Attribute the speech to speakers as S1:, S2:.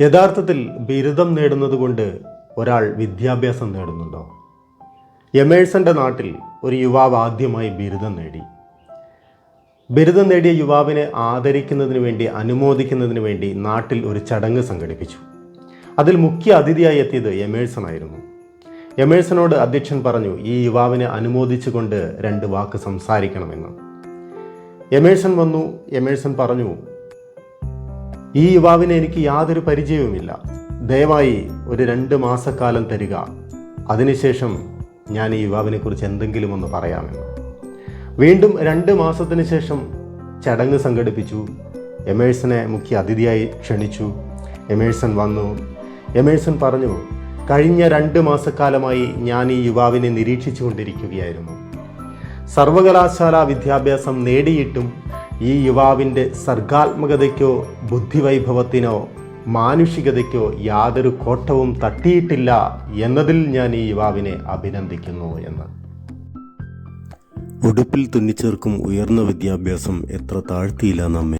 S1: യഥാർത്ഥത്തിൽ ബിരുദം നേടുന്നത് കൊണ്ട് ഒരാൾ വിദ്യാഭ്യാസം നേടുന്നുണ്ടോ? എമേഴ്സന്റെ നാട്ടിൽ ഒരു യുവാവ് ആദ്യമായി ബിരുദം നേടി. ബിരുദം നേടിയ യുവാവിനെ ആദരിക്കുന്നതിന് വേണ്ടി അനുമോദിക്കുന്നതിന് വേണ്ടി നാട്ടിൽ ഒരു ചടങ്ങ് സംഘടിപ്പിച്ചു. അതിൽ മുഖ്യ അതിഥിയായി എത്തിയത് എമേഴ്സൺ ആയിരുന്നു. എമേഴ്സനോട് അധ്യക്ഷൻ പറഞ്ഞു ഈ യുവാവിനെ അനുമോദിച്ചുകൊണ്ട് രണ്ട് വാക്ക് സംസാരിക്കണമെന്ന്. എമേഴ്സൺ വന്നു. എമേഴ്സൺ പറഞ്ഞു ഈ യുവാവിനെ എനിക്ക് യാതൊരു പരിചയവുമില്ല. ദയവായി ഒരു രണ്ട് മാസക്കാലം തരിക. അതിനുശേഷം ഞാൻ ഈ യുവാവിനെ കുറിച്ച് എന്തെങ്കിലും ഒന്ന് പറയാമെന്ന്. വീണ്ടും രണ്ട് മാസത്തിന് ശേഷം ചടങ്ങ് സംഘടിപ്പിച്ചു. എമേഴ്സനെ മുഖ്യ അതിഥിയായി ക്ഷണിച്ചു. എമേഴ്സൺ വന്നു. എമേഴ്സൺ പറഞ്ഞു കഴിഞ്ഞ രണ്ട് മാസക്കാലമായി ഞാൻ ഈ യുവാവിനെ നിരീക്ഷിച്ചു കൊണ്ടിരിക്കുകയായിരുന്നു സർവകലാശാല വിദ്യാഭ്യാസം നേടിയിട്ടും ഈ യുവാവിന്റെ സർഗാത്മകതയ്ക്കോ ബുദ്ധിവൈഭവത്തിനോ മാനുഷികതയ്ക്കോ യാതൊരു കോട്ടവും തട്ടിയിട്ടില്ല എന്നതിൽ ഞാൻ ഈ യുവാവിനെ അഭിനന്ദിക്കുന്നു എന്ന്.
S2: ഉടുപ്പിൽ തുന്നിച്ചേർക്കും ഉയർന്ന വിദ്യാഭ്യാസം എത്ര താഴ്ത്തിയില്ല നമ്മെ.